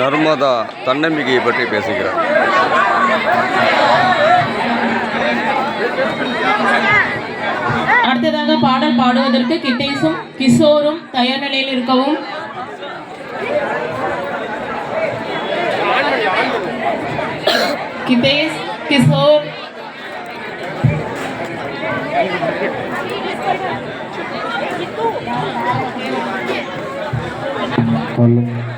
நர்மதா தன்னம்பிக்கையை பற்றி பேசுகிறார். அடுத்ததாக பாடல் பாடுவதற்கு கிட்டேசும் கிஷோரும் தயார் நிலையில் இருக்கவும். கிட்டேஷ் கிஷோர். Hello.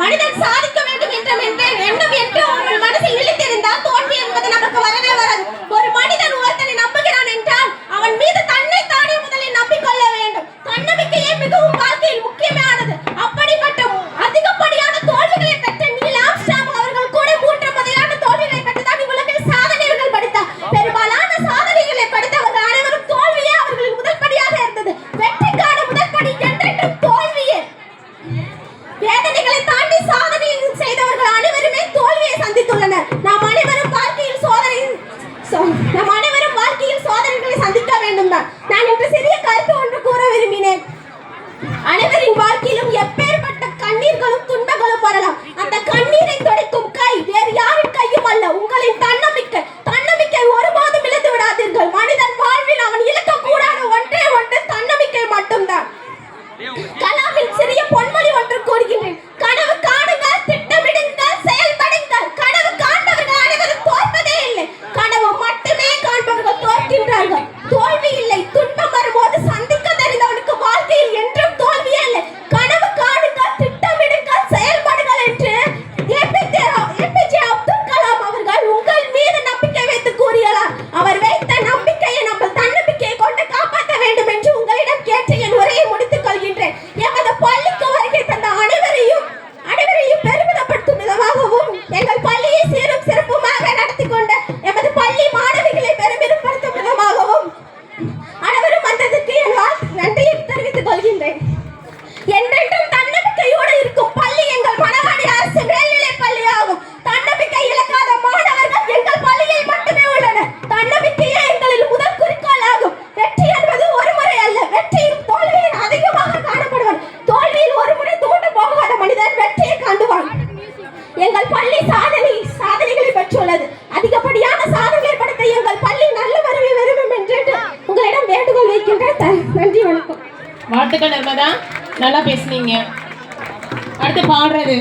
மனிதன் சாதி அனைவரின் வாழ்க்கையிலும் எப்பேற்பட்ட கண்ணீர்களும் துன்பங்களும் வரலாம். அந்த கண்ணீரை துடைக்கும் என்றென்றும் தன்னம்பிக்கையோடு இருக்கும் பள்ளி எங்கள் மணவாடி அரசு மேல்நிலை பள்ளி ஆகும் தன்னம்பிக்கை இழக்காத மாணவர்கள் எங்கள் பள்ளியில் மட்டுமே உள்ளனர். தன்னம்பிக்கையே எங்களில் முதல் குறிக்கோள் ஆகும். வெற்றி என்பது ஒரு முறை அல்ல வெற்றியும் தோல்வியும் அதிகமாக காணப்படுவார். தோல்வியில் ஒரு முறை தூண்டு போகாத மனிதன் வெற்றியை காண்டுவான் எங்கள் பள்ளி சாதனை சாதனைகளை பெற்றுள்ளது. அதிகப்படியான சாதனை படுத்த எங்கள் பள்ளி நல்ல வருவை விரும்பும் என்று உங்களிடம் வேண்டுகோள் வைக்கின்ற நன்றி வணக்கம். வாழ்த்துக்கள் நர்மதா நல்லா பேசுனீங்க. அடுத்து பாடுறது.